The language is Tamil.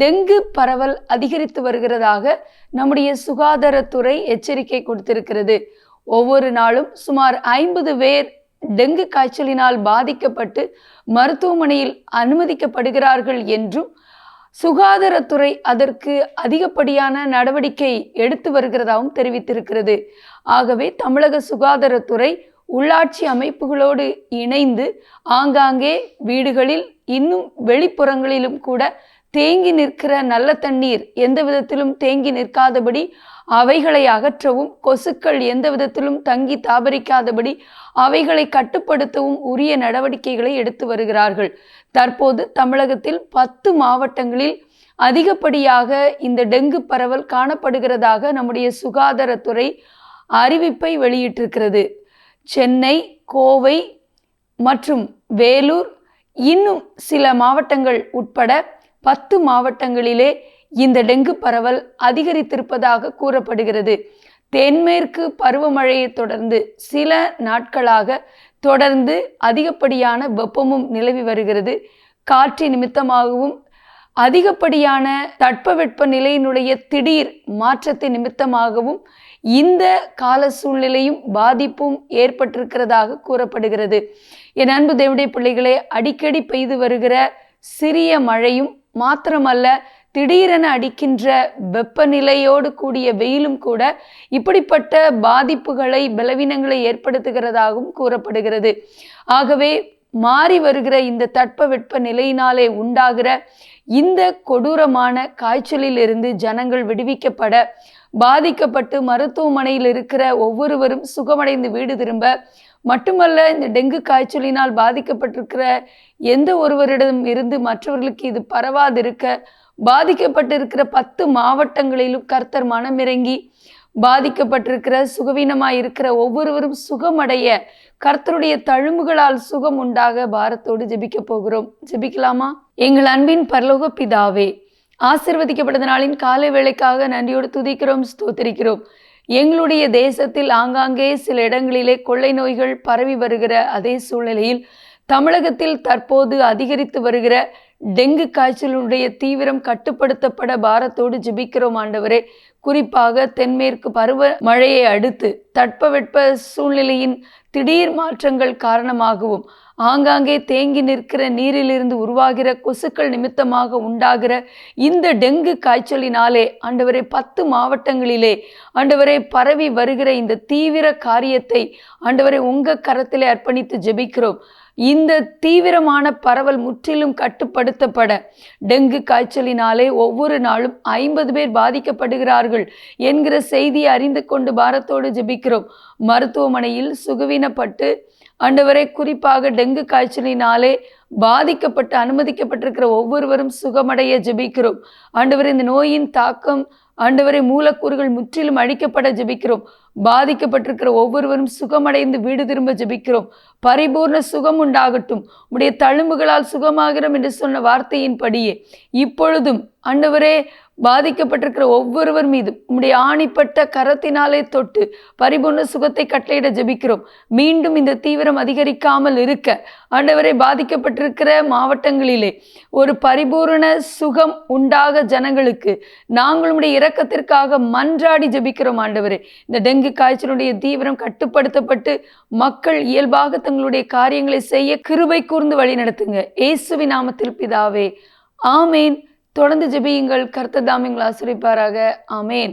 டெங்கு பரவல் அதிகரித்து வருகிறதாக நம்முடைய சுகாதாரத்துறை எச்சரிக்கை கொடுத்திருக்கிறது. ஒவ்வொரு நாளும் சுமார் ஐம்பது பேர் டெங்கு காய்ச்சலினால் பாதிக்கப்பட்டு மருத்துவமனையில் அனுமதிக்கப்படுகிறார்கள் என்றும் சுகாதாரத்துறை அதற்கு அதிகப்படியான நடவடிக்கை எடுத்து வருகிறதாகவும் தெரிவித்திருக்கிறது. ஆகவே தமிழக சுகாதாரத்துறை உள்ளாட்சி அமைப்புகளோடு இணைந்து ஆங்காங்கே வீடுகளில் இன்னும் வெளிப்புறங்களிலும் கூட தேங்கி நிற்கிற நல்ல தண்ணீர் எந்த விதத்திலும் தேங்கி நிற்காதபடி அவைகளை அகற்றவும் கொசுக்கள் எந்த விதத்திலும் தங்கி தாபரிக்காதபடி அவைகளை கட்டுப்படுத்தவும் உரிய நடவடிக்கைகளை எடுத்து வருகிறார்கள். தற்போது தமிழகத்தில் பத்து மாவட்டங்களில் அதிகப்படியாக இந்த டெங்கு பரவல் காணப்படுகிறதாக நம்முடைய சுகாதாரத்துறை அறிவிப்பை வெளியிட்டிருக்கிறது. சென்னை கோவை மற்றும் வேலூர் இன்னும் சில மாவட்டங்கள் உட்பட பத்து மாவட்டங்களிலே இந்த டெங்கு பரவல் அதிகரித்திருப்பதாக கூறப்படுகிறது. தென்மேற்கு பருவமழையை தொடர்ந்து சில நாட்களாக தொடர்ந்து அதிகப்படியான வெப்பமும் நிலவி வருகிறது. காற்று நிமித்தமாகவும் அதிகப்படியான தட்பவெட்ப நிலையினுடைய திடீர் மாற்றத்தை நிமித்தமாகவும் இந்த கால சூழ்நிலையும் பாதிப்பும் ஏற்பட்டிருக்கிறதாக கூறப்படுகிறது. என் அன்பு தேவடைய பிள்ளைகளே அடிக்கடி பெய்து வருகிற சிறிய மழையும் மாத்திரமல்ல திடீரென அடிக்கின்ற வெப்பநிலையோடு கூடிய வெயிலும் கூட இப்படிப்பட்ட பாதிப்புகளை பலவீனங்களை ஏற்படுத்துகிறதாகவும் கூறப்படுகிறது. ஆகவே மாறி வருகிற இந்த தட்பவெட்ப நிலையினாலே உண்டாகிற இந்த கொடூரமான காய்ச்சலில் இருந்து ஜனங்கள் விடுவிக்கப்பட பாதிக்கப்பட்டு மருத்துவமனையில் இருக்கிற ஒவ்வொருவரும் சுகமடைந்து வீடு திரும்ப மட்டுமல்ல இந்த டெங்கு காய்ச்சலினால் பாதிக்கப்பட்டிருக்கிற எந்த ஒருவரிடம் இருந்து மற்றவர்களுக்கு இது பரவாதிருக்க பாதிக்கப்பட்டிருக்கிற பத்து மாவட்டங்களிலும் கர்த்தர் மனமிறங்கி பாதிக்கப்பட்டிருக்கிற சுகவீனமாக இருக்கிற ஒவ்வொருவரும் சுகமடைய கர்த்தருடைய தழும்புகளால் சுகம் உண்டாக பாரத்தோடு ஜெபிக்க போகிறோம். ஜெபிக்கலாமா? எங்கள் அன்பின் பரலோக பிதாவே ஆசிர்வதிக்கப்பட்ட நாளின் காலை வேலைக்காக நன்றியோடு துதிக்கிறோம் ஸ்தோத்திரிக்கிறோம். எங்களுடைய தேசத்தில் ஆங்காங்கே சில இடங்களிலே கொள்ளை நோய்கள் பரவி வருகிற அதே சூழ்நிலையில் தமிழகத்தில் தற்போது அதிகரித்து வருகிற டெங்கு காய்ச்சலுடைய தீவிரம் கட்டுப்படுத்தப்பட பாரத்தோடு ஜெபிக்கிறோம் ஆண்டவரே. குறிப்பாக தென்மேற்கு பருவ மழையை அடுத்து தட்பவெட்ப சூழ்நிலையின் திடீர் மாற்றங்கள் காரணமாகவும் ஆங்காங்கே தேங்கி நிற்கிற நீரிலிருந்து உருவாகிற கொசுக்கள் நிமித்தமாக உண்டாகிற இந்த டெங்கு காய்ச்சலினாலே ஆண்டவரே பத்து மாவட்டங்களிலே ஆண்டவரே பரவி வருகிற இந்த தீவிர காரியத்தை ஆண்டவரை உங்கள் கரத்திலே அர்ப்பணித்து ஜெபிக்கிறோம். இந்த தீவிரமான பரவல் முற்றிலும் கட்டுப்படுத்தப்பட டெங்கு காய்ச்சலினாலே ஒவ்வொரு நாளும் ஐம்பது பேர் பாதிக்கப்படுகிறார்கள் என்கிற செய்தியை அறிந்து கொண்டு பாரத்தோடு ஜெபிக்கிறோம். மருத்துவமனையில் சுகவீனப்பட்டு ஆண்டவரை குறிப்பாக டெங்கு காய்ச்சலினாலே பாதிக்கப்பட்டு அனுமதிக்கப்பட்டிருக்கிற ஒவ்வொருவரும் சுகமடைய ஜெபிக்கிறோம். ஆண்டவர் இந்த நோயின் தாக்கம் ஆண்டவரை மூலக்கூறுகள் முற்றிலும் அழிக்கப்பட ஜெபிக்கிறோம். பாதிக்கப்பட்டிருக்கிற ஒவ்வொருவரும் சுகமடைந்து வீடு திரும்ப ஜெபிக்கிறோம். பரிபூர்ண சுகம் உண்டாகட்டும். உடைய தழும்புகளால் சுகமாகிறோம் என்று சொன்ன வார்த்தையின்படியே இப்பொழுதும் ஆண்டவரே பாதிக்கப்பட்டிருக்கிற ஒவ்வொருவர் மீதும் உம்முடைய ஆணிப்பட்ட கரத்தினாலே தொட்டு பரிபூர்ண சுகத்தை கட்டளையிட ஜெபிக்கிறோம். மீண்டும் இந்த தீவிரம் அதிகரிக்காமல் இருக்க ஆண்டவரை பாதிக்கப்பட்டிருக்கிற மாவட்டங்களிலே ஒரு பரிபூரண சுகம் உண்டாக ஜனங்களுக்கு நாங்களுடைய இரக்கத்திற்காக மன்றாடி ஜெபிக்கிறோம் ஆண்டவரே. இந்த டெங்கு காய்ச்சலுடைய தீவிரம் கட்டுப்படுத்தப்பட்டு மக்கள் இயல்பாக தங்களுடைய காரியங்களை செய்ய கிருபை கூர்ந்து வழி நடத்துங்க இயேசுவி நாமத்தில் பிதாவே ஆமேன். தொடர்ந்து ஜெபியுங்கள். கர்த்தர் தாமிங்களை ஆசிரிப்பாராக. ஆமேன்.